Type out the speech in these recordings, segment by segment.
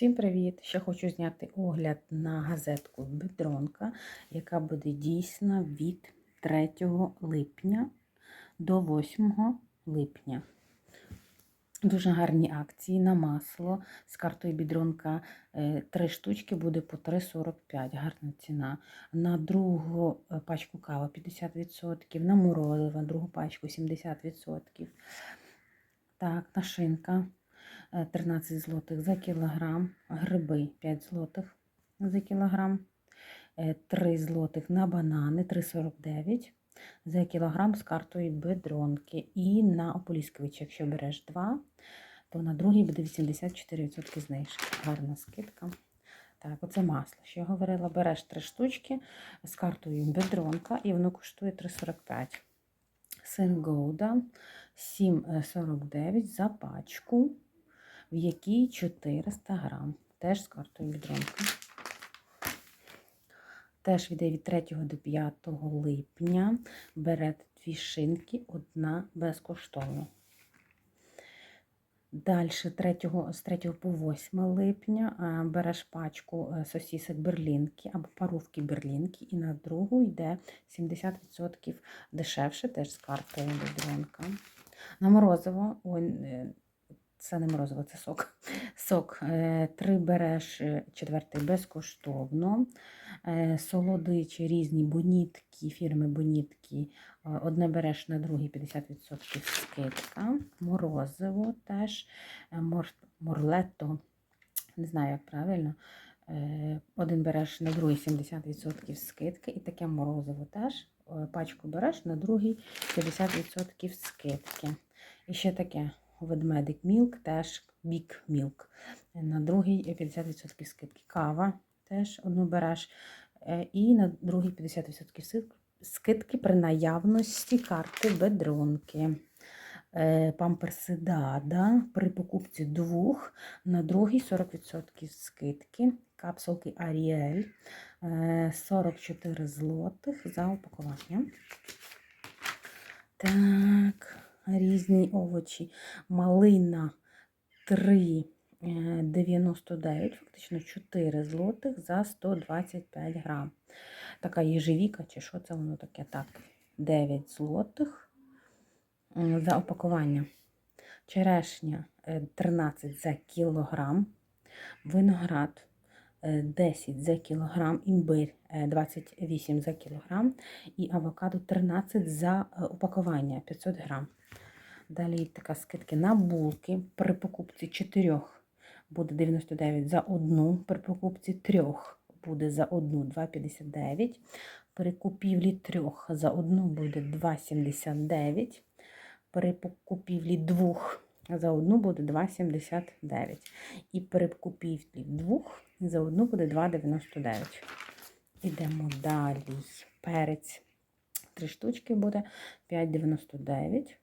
Всім привіт! Ще хочу зняти огляд на газетку Бедронка, яка буде дійсна від 3 липня до 8 липня. Дуже гарні акції на масло з картою Бідронка. е, Три штучки буде по 3,45. Гарна ціна. На другу е, пачку кава 50%, на морозиво, другу пачку 70%. Так, на шинка 13 злотих за кілограм, гриби 5 злотих за кілограм, е, 3 злотих на банани 3,49 за кілограм з картою бедронки. І на ополіскувачі, якщо береш 2, то на другий буде 84% знижки. Гарна скидка. Так, оце масло. Що я говорила, береш 3 штучки з картою бедронка і воно коштує 3,45. Син Гоуда 7,49 за пачку, в якій 400 грам. Теж з картою бідронка. Теж від 3 до 5 липня. Берете дві шинки, одна безкоштовно. Далі 3, з 3 по 8 липня береш пачку е, сосісок берлінки або паровки берлінки, і на другу йде 70% дешевше, теж з картою бедронка. На морозиво, е, це не морозиво, це сок. Сок. е, Три береш, е, четвертий безкоштовно. Е, Солодичі різні бонітки, фірми бонітки. Одне береш на другий 50% скидка. Морозиво теж. мор- Морлетто, не знаю, як правильно. Один береш на другий 70% скидки. І таке морозиво теж. Пачку береш на другий 50% скидки. І ще таке ведмедик мілк, теж бік мілк. На другий 50% скидки. Кава теж одну береш. Е, І на другий 50% скидки при наявності карти бедронки. Е, Памперси Дада при покупці двох на другий 40% скидки. Капсулки Аріель е, 44 злотих за упакування. Так, різні овочі. Малина 3,99, фактично 4 злотих за 125 грам. Така їжевіка, чи що це воно таке? Так, 9 злотих за опакування. Черешня е, 13 за кілограм. Виноград е, 10 за кілограм, імбир е, 28 за кілограм і авокадо 13 за е, упакування 500 грам. Далі така скидки на булки при покупці 4 буде 99 за одну, при покупці 3 буде за одну 2,59, при купівлі 3 за одну буде 2,79, при купівлі 2 за одну буде 2,79. І при купівлі 2 за одну буде 2,99. Ідемо далі. Перець. Три штучки буде 5,99.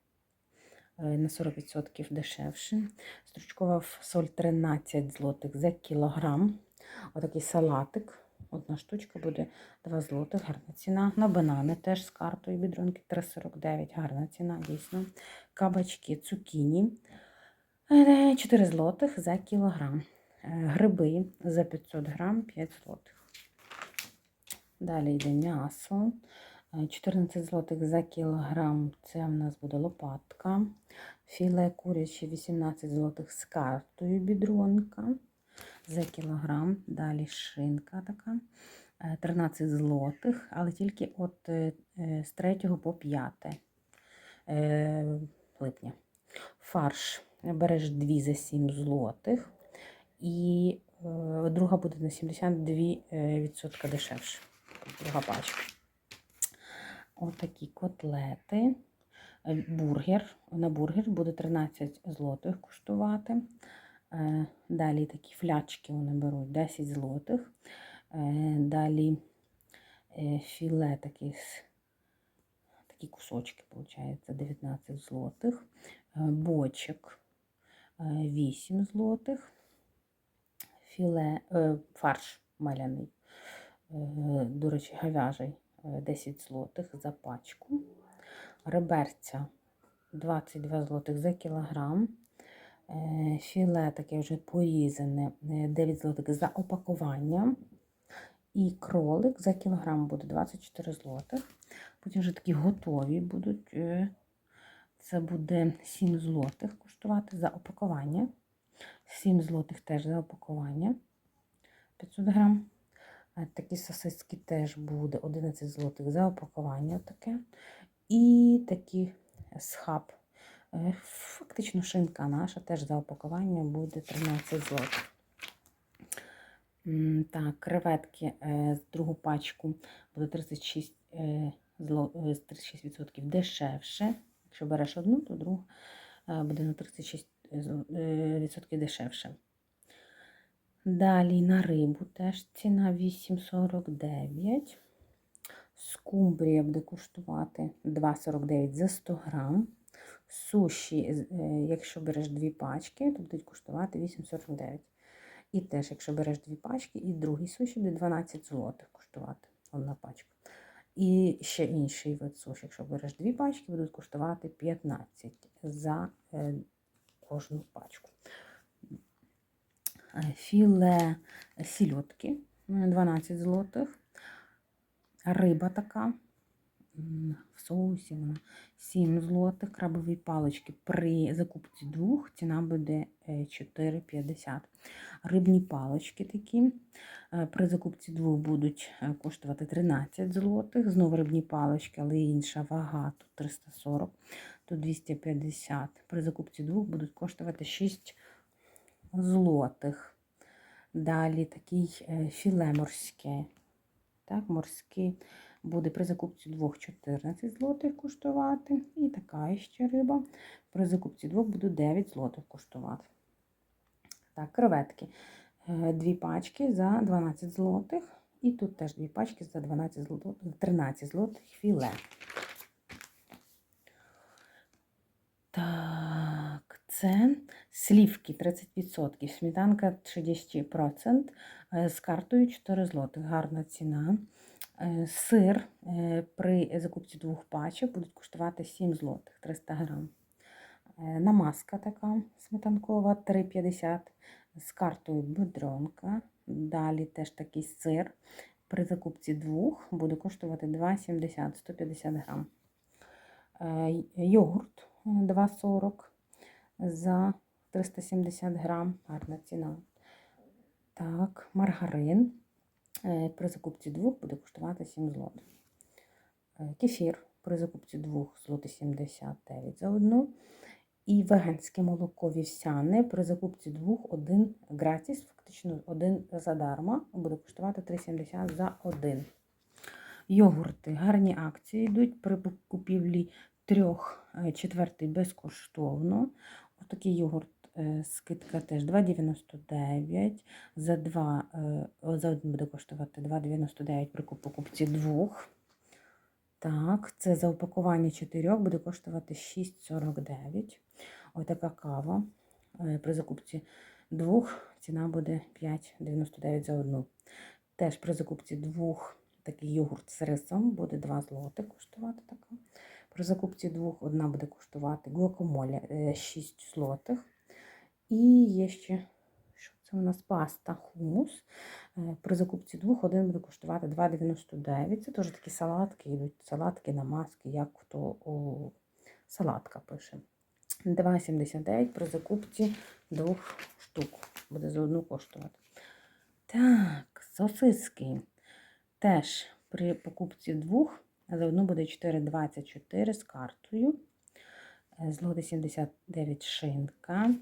е, На 40% дешевше. Стручкова соль 13 злотих за кілограм. Отакий салатик. Одна штучка буде 2 злотих, гарна ціна. На банани теж з картою бідронки 3,49. Гарна ціна, дійсно. Кабачки, цукіні. е, 4 злотих за кілограм. Е, Гриби за 500 грам 5 злотих. Далі йде м'ясо. Е, 14 злотих за кілограм. Це в нас буде лопатка. Філе куряче 18 злотих з картою бідронка за кілограм. Далі шинка така. е, 13 злотих, але тільки от е, е, з 3 по 5 е, липня. Фарш береш 2 за 7 злотих. І е, друга буде на 72% дешевше. Друга пачка. Отакі котлети. Е, Бургер. На бургер буде 13 злотих коштувати. Е, Далі такі флячки вони беруть 10 злотих. Е, Далі е, філе такі, такі кусочки, виходить, 19 злотих. Бочок е, 8 злотих. Філе, фарш маляний, до речі, говяжий е, 10 злотих за пачку. Реберця 22 злотих за кілограм. Е, Філе таке вже порізане, е, 9 злотих за опакування. І кролик за кілограм буде 24 злотих. Потім вже такі готові будуть. е, Це буде 7 злотих коштувати за опакування. 7 злотих теж за опакування. 500 грам. Е, Такі сосиски теж буде 11 злотих за опакування таке. І такі схаб. Е, Фактично шинка наша теж за опакування буде 13 злотих. Так, креветки е, другу пачку буде 36, е, зло, е, з 36% дешевше. Якщо береш одну, то другу буде на 36% зло- е, відсотків дешевше. Далі на рибу теж ціна 8,49. Скумбрія буде коштувати 2,49 за 100 грам. Суші, е, якщо береш дві пачки, то будуть коштувати 8,49. І теж, якщо береш дві пачки, і другий суші буде 12 злотих коштувати одна пачка. І ще інший вид суші, якщо береш дві пачки, будуть коштувати 15 за е, кожну пачку. Е, Філе сільотки е, 12 злотих. Риба така в соусі вона 7 злотих. Крабові палички при закупці двох ціна буде е, 4,50. Рибні палички такі е, при закупці двох будуть е, коштувати 13 злотих. Знову рибні палички, але інша вага тут 340, тут 250. При закупці двох будуть коштувати 6 злотих. Далі такий е, філе морське. Так, морський буде при закупці двох 14 злотих коштувати. І така ще риба. При закупці двох буде 9 злотих коштувати. Так, креветки. Е, Дві пачки за 12 злотих. І тут теж дві пачки за 12 злотих, 13 злотих філе. Так, це слівки 30%, сметанка 60%, е, з картою 4 злотих. Гарна ціна. Е, Сир е, при закупці двох пачок будуть коштувати 7 злотих 300 грам. Е, Намазка така сметанкова 3,50 з картою бедронка. Далі теж такий сир. При закупці двох буде коштувати 2,70 150 грам. Йогурт е, 2,40 за 370 грам. Гарна ціна. Так, маргарин при закупці двох буде коштувати 7 злотих. Е, Кефір при закупці двох злоти 79 за одну. І веганське молоко вівсяне при закупці двох один гратіс, фактично один задарма, буде коштувати 3,70 за один. Йогурти. Гарні акції йдуть при купівлі трьох е, четвертий безкоштовно. Отакий йогурт е, скидка теж 2,99. За два, е, за один буде коштувати 2,99 при покупці двох. Так, це за упакування чотирьох буде коштувати 6,49. Ось така кава. е, При закупці двох ціна буде 5,99 за одну. Теж при закупці двох такий йогурт з рисом буде 2 злоти коштувати така. При закупці двох одна буде коштувати гуакамоле е, 6 злотих. І є ще, що це у нас паста хумус. Е, При закупці двох один буде коштувати 2,99. Це теж такі салатки, йдуть салатки, намазки, як хто о, салатка пише. 2,79 при закупці двох штук. Буде за одну коштувати. Так, сосиски. Теж при покупці двох за одну буде 4,24 з картою. Е, Злоти 79 шинка.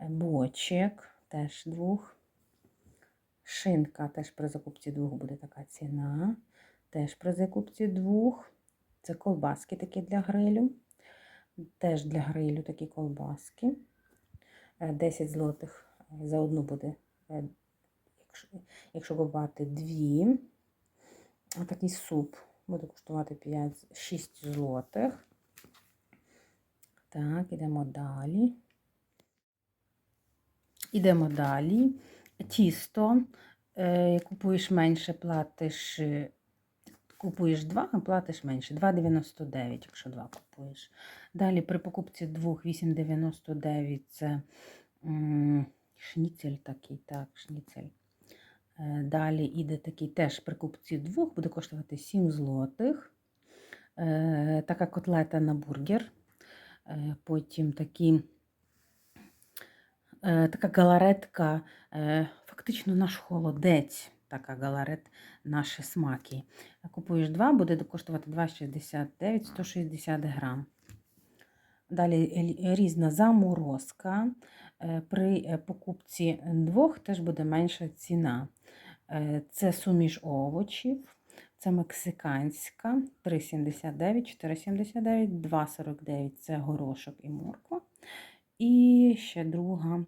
Е, Бочек теж двох. Шинка теж при закупці двох буде така ціна. Теж при закупці двох. Це колбаски такі для грилю. Теж для грилю такі колбаски. Е, 10 злотих е, за одну буде, е, якщо купувати дві. А такий суп буде коштувати 5, 6 злотих. Так, ідемо далі. Ідемо далі. Тісто. Е, купуєш менше, платиш. е, Купуєш 2, а платиш менше. 2,99, якщо 2 купуєш. Далі при покупці двох 8,99 це шніцель такий, так, шніцель. Е, Далі іде такий теж при купці двох, буде коштувати 7 злотих. Така котлета на бургер. Потім такі, така галаретка, е, фактично наш холодець, така галарет, наші смаки. Купуєш два, буде коштувати 2,69, 160 грам. Далі різна заморозка. Е, При покупці двох теж буде менша ціна. Це суміш овочів, це мексиканська 3,79, 4,79, 2,49 це горошок і морква. І ще друга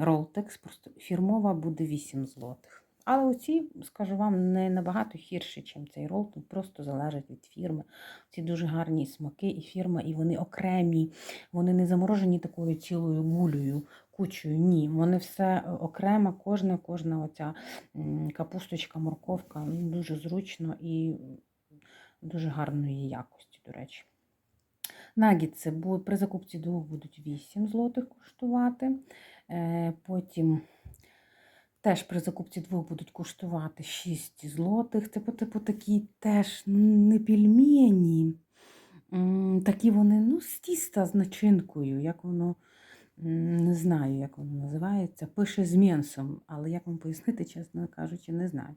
Ролтекс, просто фірмова буде 8 злотих. Але оці, скажу вам, не набагато гірші, ніж цей рол, просто залежить від фірми. Ці дуже гарні смаки і фірма, і вони окремі, вони не заморожені такою цілою гулею, кучею. Ні, вони все окремо, кожна, кожна оця капусточка, морковка, ну, дуже зручно і дуже гарної якості, до речі. Нагітси при закупці двох будуть 8 злотих коштувати. Е, Потім теж при закупці двох будуть коштувати 6 злотих. Це по типу такі теж не пельмені. Такі вони, ну, з тіста з начинкою, як воно, не знаю, як воно називається. Пише з м'ясом, але як вам пояснити, чесно кажучи, не знаю.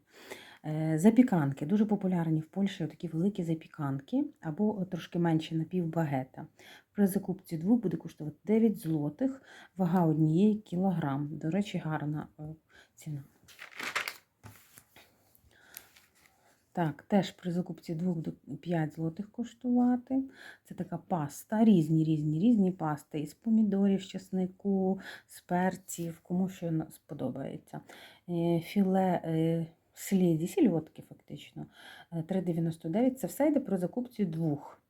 Е, Запіканки дуже популярні в Польщі такі великі запіканки або трошки менші напівбагета. При закупці двох буде коштувати 9 злотих, вага однієї кілограм. До речі, гарна е, ціна. Так, теж при закупці 2 до 5 злотих коштувати. Це така паста, різні, різні, різні пасти із помідорів, з чеснику, з перців, кому що сподобається. Е, Філе сліді, сільотки фактично. е, 3,99. Це все йде при закупці двох.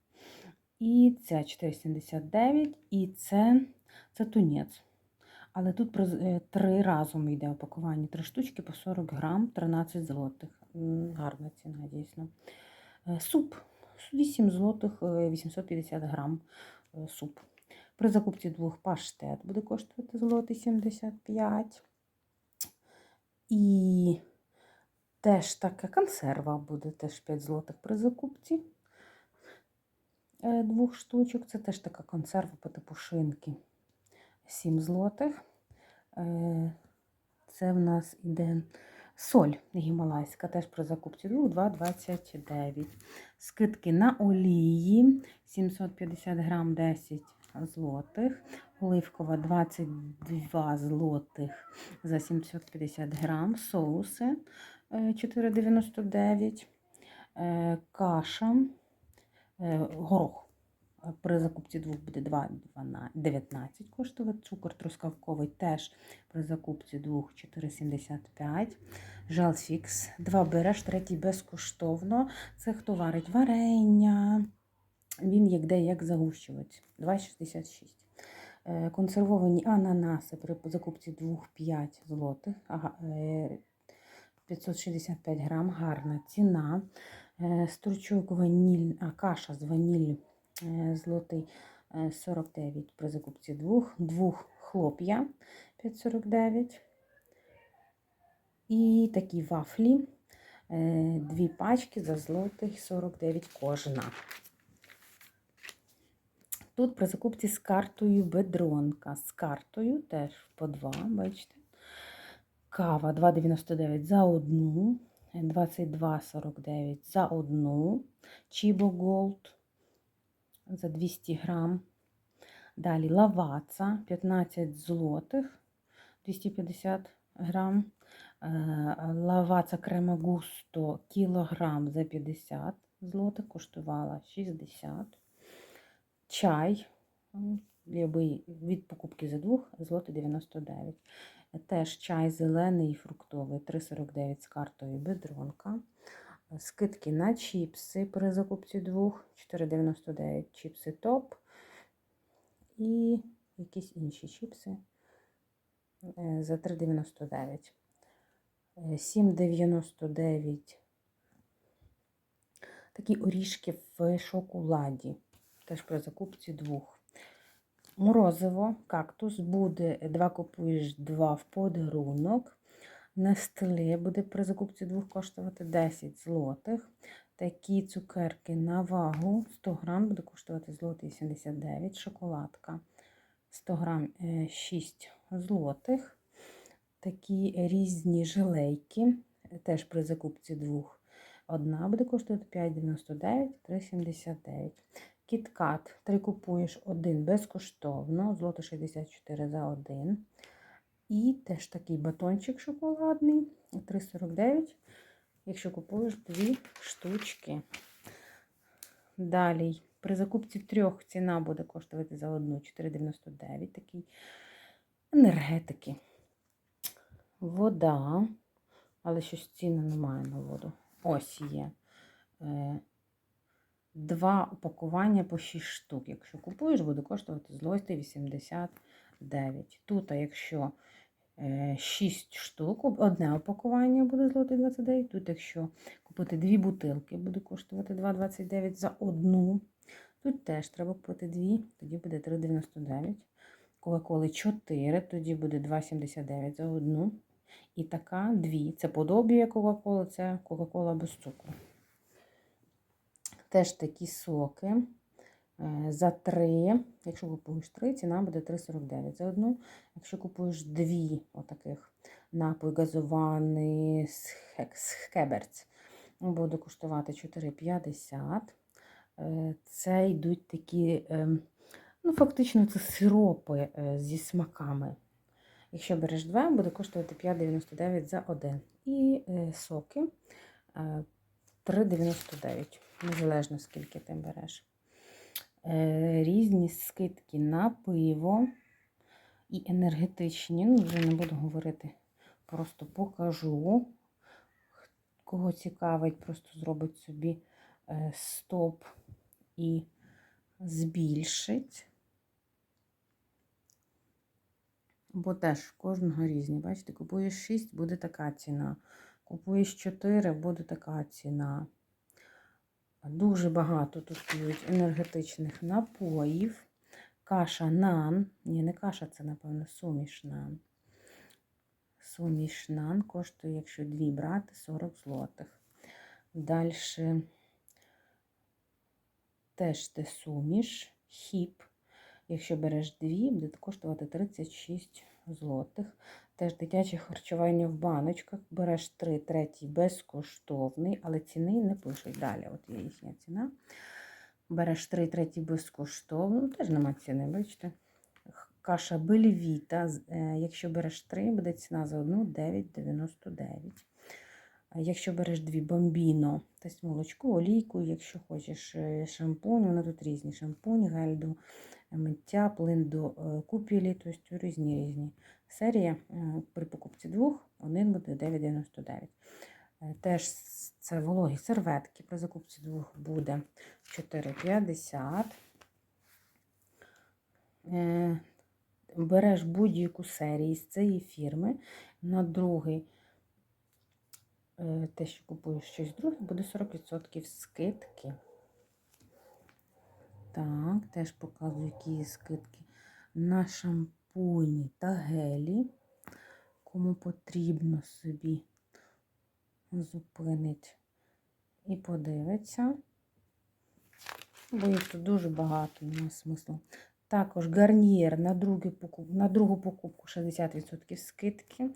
І це 4,79, і це, це тунець. Але тут е, три разом йде опакування. Три штучки по 40 грам, 13 злотих. Гарна ціна, дійсно. Е, Суп. 8 злотих, е, 850 грам е, суп. При закупці двох паштет буде коштувати злотий 75. І теж така консерва буде теж 5 злотих при закупці е, двох штучок. Це теж така консерва по типу шинки. 7 злотих. Е, Це в нас іде соль гімалайська, теж при закупці 2,29. Скидки на олії 750 грам 10 злотих. Оливкова 22 злотих за 750 грам. Соуси 4,99. Е, Каша, е, горох. При закупці двох буде 2,19 коштувати. Цукор трускавковий теж при закупці двох 4,75. Жалфікс. Два береш, третій безкоштовно. Це хто варить варення. Він як де як загущувач. 2,66. Е, Консервовані ананаси при закупці двох 5 злотих. Ага, 565 грам, гарна ціна. Е, Стручок ваніль, а каша з ваніллю е, злотий е, 49 при закупці двох, двох хлоп'я 5,49. І такі вафлі, е, дві пачки за злотих 49 кожна. Тут при закупці з картою бедронка. З картою теж по два, бачите. Кава 2,99 за одну, 22,49 за одну. Чібо Голд за 200 грам. Далі лаваца 15 злотих, 250 грам. Е, Лаваца крема густо кілограм за 50 злотих, коштувала 60. Чай любий від покупки за двох злоти 99. Теж чай зелений і фруктовий 3,49 з картою бедронка. Скидки на чіпси при закупці двох 4,99 чіпси топ і якісь інші чіпси е, за 3,99. Е, 7,99 такі орішки в шоколаді. теж при закупці двох. Морозиво, кактус буде, два купуєш, два в подарунок. Нестле буде при закупці двох коштувати 10 злотих. Такі цукерки на вагу 100 грам буде коштувати злотий 79. Шоколадка 100 грам е, 6 злотих. Такі різні жилейки, е, теж при закупці двох. Одна буде коштувати 5,99, 3,79. Кіткат. Три купуєш один безкоштовно, злото 64 за один. І теж такий батончик шоколадний 3,49, якщо купуєш дві штучки. Далі, при закупці трьох ціна буде коштувати за одну 4,99. Такий енергетики. Вода, але щось ціни немає на воду. Ось є. Е, Два упакування по 6 штук. Якщо купуєш, буде коштувати злості 89. Тут, а якщо 6 штук, одне упакування буде злотий 29. Тут, якщо купити дві бутилки, буде коштувати 2,29 за одну. Тут теж треба купити дві, тоді буде 3,99. Кока-коли 4, тоді буде 2,79 за одну. І така дві. Це подобіє Кока-Кола, це Кока-Кола без цукру. Теж такі соки. е, За 3, якщо купуєш 3, ціна буде 3,49 за одну. Якщо купуєш дві отаких напій газований з хек- буде коштувати 4,50. Е, Це йдуть такі, ем, ну, фактично, це сиропи е, зі смаками. Якщо береш два, буде коштувати 5,99 за один. І е, соки е, 3,99, незалежно скільки ти береш. Е, Різні скидки на пиво і енергетичні. Ну, вже не буду говорити, просто покажу. Кого цікавить, просто зробить собі е, стоп і збільшить. Бо теж кожного різні. Бачите, купуєш 6, буде така ціна. Купуєш 4, буде така ціна. Дуже багато тут п'ють енергетичних напоїв. Каша нан. Ні, не каша, це, напевно, суміш нан. Суміш нан коштує, якщо дві брати, 40 злотих. Далі теж те суміш, хіп. Якщо береш дві, буде коштувати 36 злотих. Теж дитяче харчування в баночках. Береш три, третій безкоштовний, але ціни не пишуть. Далі, от є їхня ціна. Береш три, третій безкоштовно, теж нема ціни, бачите. Каша бельвіта. е, Якщо береш три, буде ціна за одну 9,99. Якщо береш дві бомбіно, тобто молочко, олійку, якщо хочеш е, шампунь, вони тут різні шампунь, гель до миття, плин до е, купілі, тобто різні різні. Серія е, при покупці двох, один буде 9,99. Е, Теж це вологі серветки, при закупці двох буде 4,50. Е, Береш будь-яку серію з цієї фірми на другий е, те, що купуєш щось друге, буде 40% скидки. Так, теж показую, які є скидки на шампуні та гелі. Кому потрібно собі зупинить і подивиться. Бо їх тут дуже багато, немає смислу. Також гарнієр на, на другу покупку 60% скидки.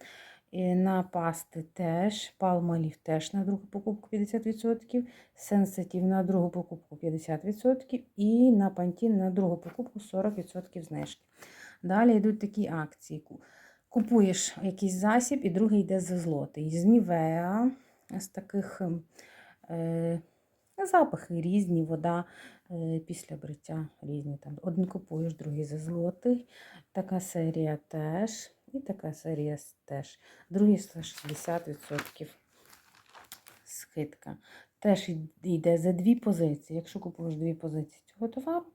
На пасти теж, палмолів теж на другу покупку 50%, сенситив на другу покупку 50% і на пантін на другу покупку 40% знижки. Далі йдуть такі акції. Купуєш якийсь засіб, і другий йде за злотий. З Нівеа, з таких ем, е, запахи різні, вода е, після бриття різні. Там. Один купуєш, другий за злотий. Така серія теж. І така серія теж. Другий за 60% скидка. Теж йде за дві позиції. Якщо купуєш дві позиції цього товару,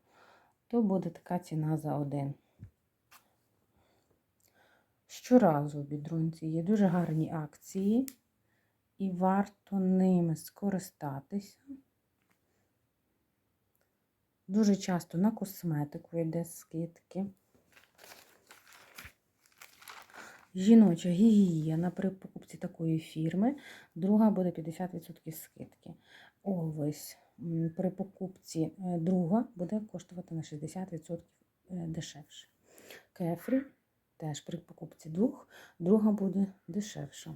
то буде така ціна за один. Щоразу бідрунці є дуже гарні акції, і варто ними скористатися. Дуже часто на косметику йде скидки. Жіноча гігієна при покупці такої фірми, друга буде 50% скидки. Always при покупці е, друга буде коштувати на 60% е, дешевше. Кефрі теж при покупці двох, друга буде дешевша.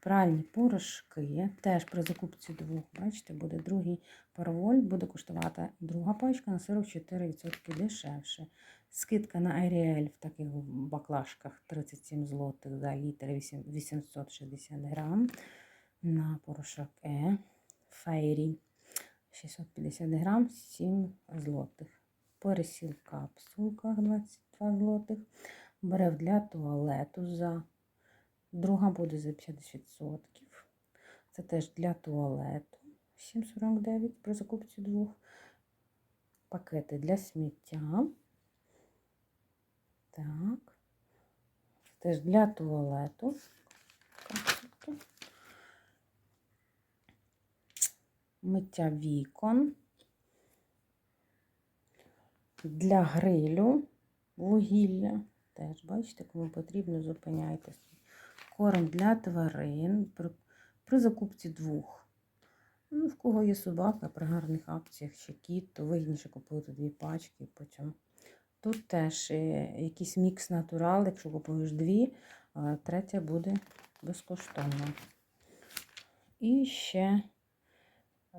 Пральні порошки теж при закупці двох, бачите, буде другий парволь, буде коштувати друга пачка на 44% дешевше. Скидка на Ariel в таких баклажках 37 злотих за літр 860 грам. На порошок Е. Фейрі 650 грам 7 злотих. Пересіл в капсулках 22 злотих. Брев для туалету за друга буде за 50%. Це теж для туалету 7,49 при закупці двох. Пакети для сміття. Так. Це теж для туалету. Миття вікон. Для грилю вугілля. Теж, бачите, кому потрібно, зупиняйтеся. Корм для тварин при, при закупці двох. Ну, в кого є собака, при гарних акціях чи кіт, то вигідніше купувати дві пачки. і Потім. Тут теж е, якийсь мікс натурал, якщо купуєш дві, третя буде безкоштовно. І ще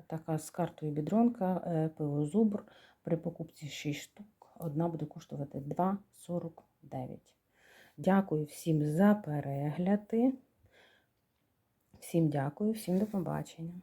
така з картою бідронка, е, пиво зубр. При покупці 6 штук. Одна буде коштувати 2,49. Дякую всім за перегляди. Всім дякую, всім до побачення.